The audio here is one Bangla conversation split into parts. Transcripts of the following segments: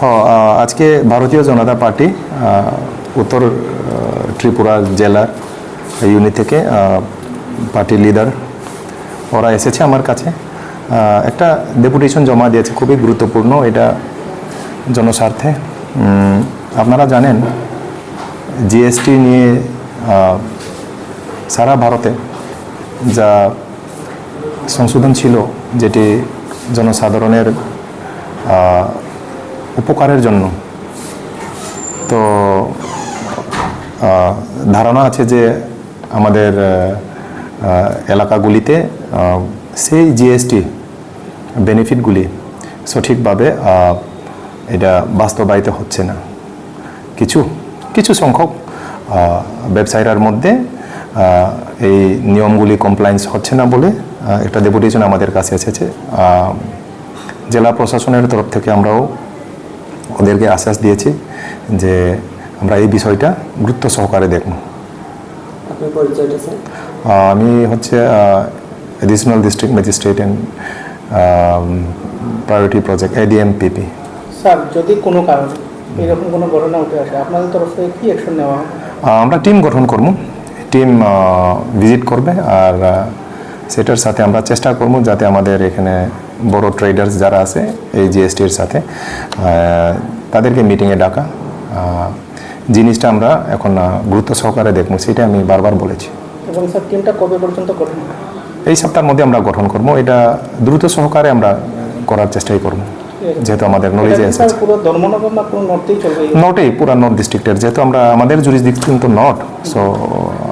হ্যাঁ আজকে ভারতীয় জনতা পার্টি উত্তর ত্রিপুরা জেলার ইউনিট থেকে পার্টির লিডার ওরা এসেছে আমার কাছে। একটা ডেপুটেশন জমা দিয়েছে, খুবই গুরুত্বপূর্ণ, এটা জনস্বার্থে। আপনারা জানেন জিএসটি নিয়ে সারা ভারতে যা সংশোধন ছিল, যেটি জনসাধারণের উপকারের জন্য। তো ধারণা আছে যে আমাদের এলাকাগুলিতে সেই জিএসটি বেনিফিটগুলি সঠিকভাবে এটা বাস্তবায়িত হচ্ছে না। কিছু কিছু সংখ্যক ব্যবসায়ীরার মধ্যে এই নিয়মগুলি কমপ্লায়েন্স হচ্ছে না বলে একটা ডেপুটেশন আমাদের কাছে এসেছে। জেলা প্রশাসনের তরফ থেকে আমরাও ওদেরকে আশ্বাস দিয়েছি যে আমরা এই বিষয়টা গুরুত্ব সহকারে দেখব। আমি হচ্ছে additional district magistrate and priority project ADM PP sir যদি কোনো কারণে এরকম কোনো ঘটনা উঠে আসে? আপনাদের তরফ থেকে কি অ্যাকশন নেওয়া হয়? আমরা টিম গঠন করব। টিম ভিজিট করবে আর সেটার সাথে আমরা চেষ্টা করব যাতে আমাদের এখানে বড় ট্রেডার্স যারা আছে এই জিএসটির সাথে তাদেরকে মিটিংয়ে ডাকা। জিনিসটা আমরা এখন গুরুত্ব সহকারে দেখব সেটা আমি বারবার বলেছি। এবং স্যার টিমটা কবে পর্যন্ত এই সপ্তাহের মধ্যে আমরা গঠন করব। এটা দ্রুত সহকারে আমরা করার চেষ্টাই করব। যেহেতু আমাদের নলেজে এই- নটেই পুরা নর্থ ডিস্ট্রিক্টের যেহেতু আমরা আমাদের জুরিসডিকশন তো নট সো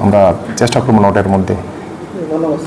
আমরা চেষ্টা করব নটের মধ্যে। ধন্যবাদ।